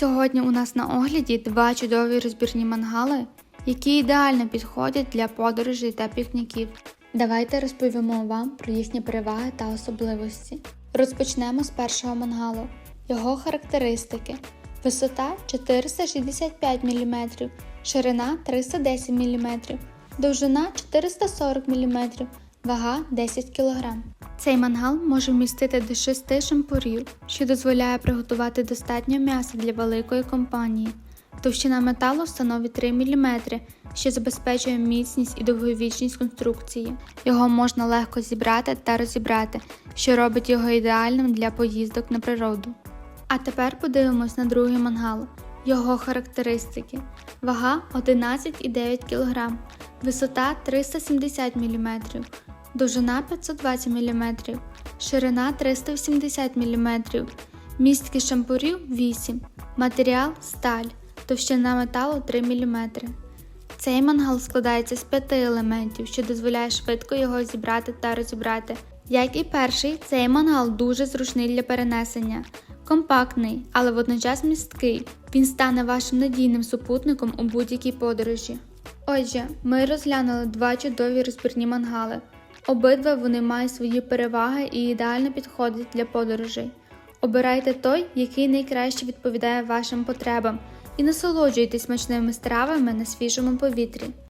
Сьогодні у нас на огляді два чудові розбірні мангали, які ідеально підходять для подорожей та пікніків. Давайте розповімо вам про їхні переваги та особливості. Розпочнемо з першого мангалу. Його характеристики: висота 465 мм, ширина 310 мм, довжина 440 мм, вага 10 кг. Цей мангал може вмістити до 6 шампурів, що дозволяє приготувати достатньо м'яса для великої компанії. Товщина металу становить 3 мм, що забезпечує міцність і довговічність конструкції. Його можна легко зібрати та розібрати, що робить його ідеальним для поїздок на природу. А тепер подивимось на другий мангал. Його характеристики: вага 11,9 кг, висота 370 мм, довжина 520 мм, ширина 380 мм, містки шампурів 8, матеріал сталь, товщина металу 3 мм. Цей мангал складається з п'яти елементів, що дозволяє швидко його зібрати та розібрати. Як і перший, цей мангал дуже зручний для перенесення. Компактний, але водночас місткий. Він стане вашим надійним супутником у будь-якій подорожі. Отже, ми розглянули два чудові розбірні мангали. Обидва вони мають свої переваги і ідеально підходять для подорожей. Обирайте той, який найкраще відповідає вашим потребам, і насолоджуйтесь смачними стравами на свіжому повітрі.